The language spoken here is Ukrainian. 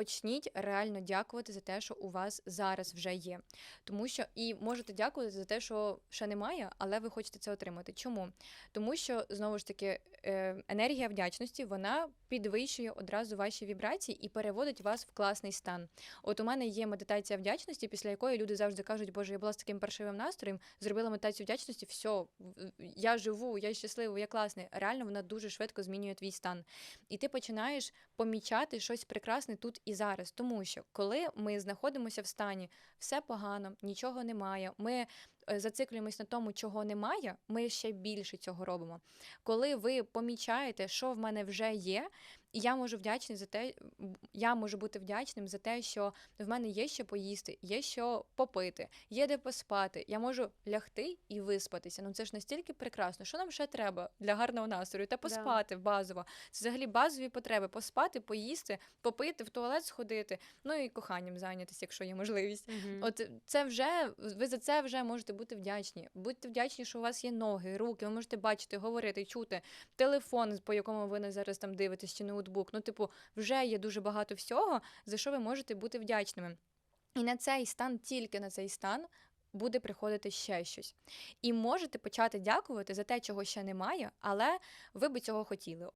почніть реально дякувати за те, що у вас зараз вже є. Тому що і можете дякувати за те, що ще немає, але ви хочете це отримати. Чому? Тому що знову ж таки е, енергія вдячності вона підвищує одразу ваші вібрації і переводить вас в класний стан. От у мене є медитація вдячності, після якої люди завжди кажуть, Боже, я була з таким паршивим настроєм, зробила медитацію вдячності, все, я живу, я щасливий, я класний. Реально вона дуже швидко змінює твій стан. І ти починаєш помічати щось прекрасне тут і зараз. Тому що коли ми знаходимося в стані, все погано, нічого немає. Ми е, зациклюємось на тому, чого немає, ми ще більше цього робимо. Коли ви помічаєте, що в мене вже є, і я можу вдячний за те, я можу бути вдячним за те, що в мене є що поїсти, є що попити, є де поспати. Я можу лягти і виспатися. Ну це ж настільки прекрасно. Що нам ще треба для гарного настрою? Та поспати базово. Це взагалі базові потреби: поспати, поїсти, попити, в туалет сходити, ну і коханням зайнятися, якщо є можливість. Мгм. От це вже ви за це вже можете бути вдячні. Будьте вдячні, що у вас є ноги, руки, ви можете бачити, говорити, чути телефон, по якому ви не зараз там дивитесь, чи ноутбук. Ну, типу, вже є дуже багато всього, за що ви можете бути вдячними. І на цей стан, тільки на цей стан. Буде приходити ще щось. І можете почати дякувати за те, чого ще немає, але ви би цього хотіли.